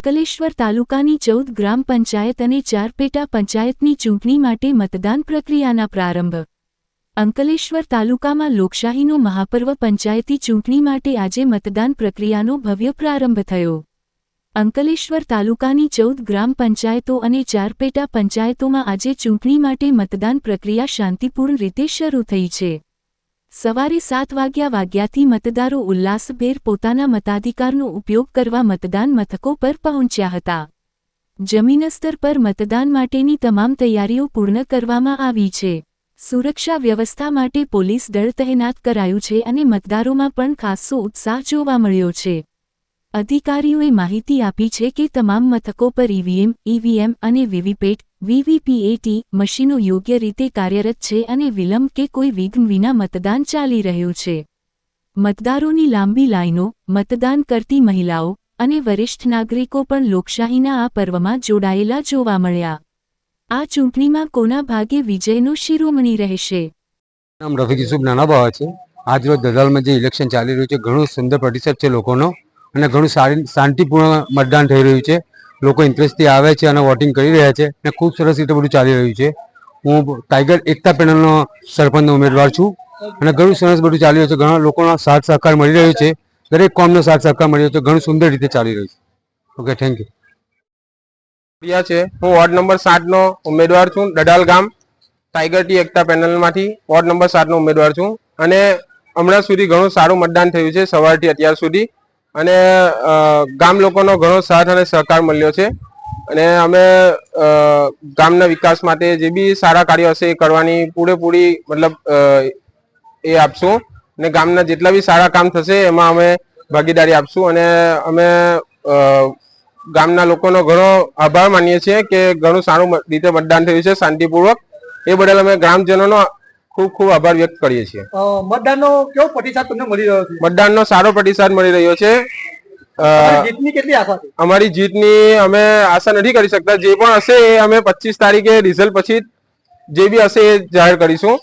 અંકલેશ્વર તાલુકાની ચૌદ ગ્રામ પંચાયત અને ચાર પેટા પંચાયતની ચૂંટણી માટે મતદાન પ્રક્રિયાના પ્રારંભ. અંકલેશ્વર તાલુકામાં લોકશાહીનો મહાપર્વ પંચાયતી ચૂંટણી માટે આજે મતદાન પ્રક્રિયાનો ભવ્ય પ્રારંભ થયો. અંકલેશ્વર તાલુકાની ચૌદ ગ્રામ પંચાયતો અને ચાર પેટા પંચાયતોમાં આજે ચૂંટણી માટે મતદાન પ્રક્રિયા શાંતિપૂર્ણ રીતે શરૂ થઈ છે. સવારે સાત વાગ્યા વાગ્યાથી મતદારો ઉલ્લાસભેર પોતાના મતાધિકારનો ઉપયોગ કરવા મતદાન મથકો પર પહોંચ્યા હતા. જમીન સ્તર પર મતદાન માટેની તમામ તૈયારીઓ પૂર્ણ કરવામાં આવી છે. સુરક્ષા વ્યવસ્થા માટે પોલીસ દળ તહેનાત કરાયું છે અને મતદારોમાં પણ ખાસ્સો ઉત્સાહ જોવા મળ્યો છે. અધિકારીઓએ માહિતી આપી છે કે તમામ મથકો પર ઈવીએમ ઈવીએમ અને વીવીપેટ વીવીપીએટી મશીનો યોગ્ય રીતે કાર્યરત છે અને વિલંબ કે કોઈ વિઘ્ન વિના મતદાન ચાલી રહ્યું છે. મતદારોની લાંબી લાઈનો, મતદાન કરતી મહિલાઓ અને વરિષ્ઠ નાગરિકો પણ લોકશાહીના આ પર્વમાં જોડાયેલા જોવા મળ્યા. આ ચૂંટણીમાં કોના ભાગે વિજયનો શિરોમણી રહેશે? નામ રફીક યુસુફ નાનાબાવા છે. આજ રોજ દદાલમાં જે ઇલેક્શન ચાલી રહ્યું છે, ઘણો સુંદર પ્રતિસાદ છે લોકોનો. અને ઘણું સારી શાંતિપૂર્ણ મતદાન થઈ રહ્યું છે. લોકો ઇન્ટરેસ્ટથી આવે છે અને વોટિંગ કરી રહ્યા છે અને ખૂબ સરસ રીતે બધું ચાલી રહ્યું છે. હું ટાઈગર એકતા પેનલનો સરપંચનો ઉમેદવાર છું અને ઘણું સરસ બધું ચાલી રહ્યું છે. ઘણા લોકોનો સાથ સહકાર મળી રહ્યો છે. દરેક કોમનો સાથ સહકાર મળી રહ્યો છે. ઘણું સુંદર રીતે ચાલી રહ્યું છે. ઓકે થેન્ક યુ છે. હું વોર્ડ નંબર સાતનો ઉમેદવાર છું. દડાલ ગામ. ટાઈગર ટી એકતા પેનલમાંથી વોર્ડ નંબર સાતનો ઉમેદવાર છું. અને હમણાં સુધી ઘણું સારું મતદાન થયું છે. સવારથી અત્યાર સુધી. અને ગામ લોકોનો ઘણો સાથ અને સહકાર મળ્યો છે. અને અમે ગામના વિકાસ માટે જે બી સારા કાર્યો હશે એ કરવાની પૂરેપૂરી મતલબ એ આપશું. અને ગામના જેટલા બી સારા કામ થશે એમાં અમે ભાગીદારી આપશું. અને અમે ગામના લોકોનો ઘણો આભાર માનીએ છીએ કે ઘણું સારું રીતે મતદાન થયું છે. શાંતિપૂર્વક. એ બદલ અમે ગ્રામજનોનો ખૂબ ખૂબ આભાર વ્યક્ત કરીએ છીએ. મતદાનનો કેવો પ્રતિસાદ તમને મળી રહ્યો છે? મતદાનનો સારો પ્રતિસાદ મળી રહ્યો છે. જીતની કેટલી આશા છે? અમારી જીતની અમે આશા નથી કરી શકતા. જે પણ હશે એ અમે પચીસ તારીખે રિઝલ્ટ પછી જે બી હશે એ જાહેર કરીશું.